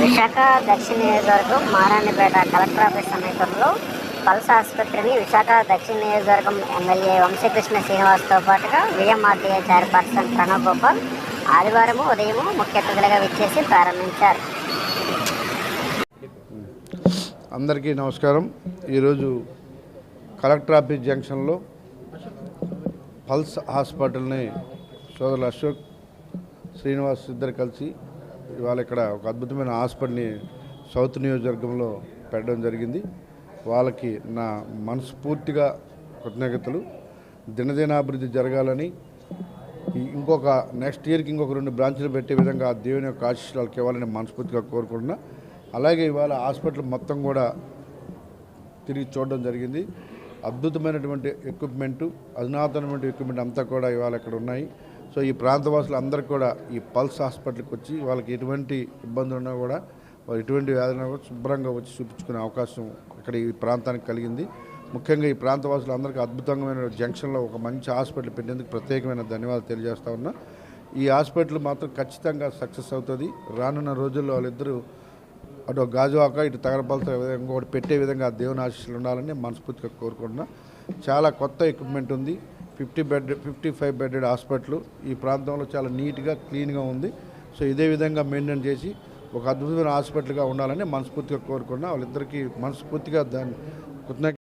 విశాఖ దక్షిణ నియోజకవర్గం Maharanipeta collector office సమీపంలో పల్స్ ఆసుపత్రిని విశాఖ దక్షిణ నియోజకవర్గం ఎమ్మెల్యే వంశీకృష్ణ శ్రీనివాస్తో పాటుగా విఎంఆర్టీఏ చైర్పర్సన్ ప్రణవ్ గోపాల్ ఆదివారం ఉదయం ముఖ్య అతిథులుగా విచ్చేసి ప్రారంభించారు. అందరికీ నమస్కారం. ఈరోజు కలెక్టర్ ఆఫీస్ జంక్షన్లో పల్స్ హాస్పిటల్ని సోదరులు అశోక్ శ్రీనివాస్ ఇద్దరు కలిసి ఇవాళ ఇక్కడ ఒక అద్భుతమైన హాస్పిటల్ని సౌత్ నియోజకవర్గంలో పెట్టడం జరిగింది. వాళ్ళకి నా మనస్ఫూర్తిగా కృతజ్ఞతలు. దినదినాభివృద్ధి జరగాలని ఇంకొక నెక్స్ట్ ఇయర్కి ఇంకొక రెండు బ్రాంచ్లు పెట్టే విధంగా దేవుని యొక్క ఆశీస్సులు ఇవ్వాలని మనస్ఫూర్తిగా కోరుకుంటున్నా. అలాగే ఇవాళ హాస్పిటల్ మొత్తం కూడా తిరిగి చూడడం జరిగింది. అద్భుతమైనటువంటి ఎక్విప్మెంటు అధునాతనమైన ఎక్విప్మెంట్ అంతా కూడా ఇవాళ ఇక్కడ ఉన్నాయి. సో ఈ ప్రాంతవాసులు అందరికీ కూడా ఈ పల్స్ హాస్పిటల్కి వచ్చి వాళ్ళకి ఎటువంటి ఇబ్బందులు ఉన్నా కూడా వాళ్ళు ఎటువంటి వ్యాధులు కూడా శుభ్రంగా వచ్చి చూపించుకునే అవకాశం ఇక్కడ ఈ ప్రాంతానికి కలిగింది. ముఖ్యంగా ఈ ప్రాంతవాసులు అందరికీ అద్భుతమైన జంక్షన్లో ఒక మంచి హాస్పిటల్ పెట్టేందుకు ప్రత్యేకమైన ధన్యవాదాలు తెలియజేస్తా ఉన్నా. ఈ హాస్పిటల్ మాత్రం ఖచ్చితంగా సక్సెస్ అవుతుంది. రానున్న రోజుల్లో వాళ్ళిద్దరూ అటు గాజువాక ఇటు తగరపాలతో ఇంకొకటి పెట్టే విధంగా దేవుని ఆశీస్సులు ఉండాలని మనస్ఫూర్తిగా కోరుకుంటున్నా. చాలా కొత్త ఎక్విప్మెంట్ ఉంది. Fifty bed fifty five bedded hospital ఈ ప్రాంతంలో చాలా నీట్గా క్లీన్గా ఉంది. సో ఇదే విధంగా మెయింటైన్ చేసి ఒక అద్భుతమైన హాస్పిటల్గా ఉండాలని మనస్ఫూర్తిగా కోరుకున్నా. వాళ్ళిద్దరికీ మనస్ఫూర్తిగా దాన్ని కృతజ్ఞ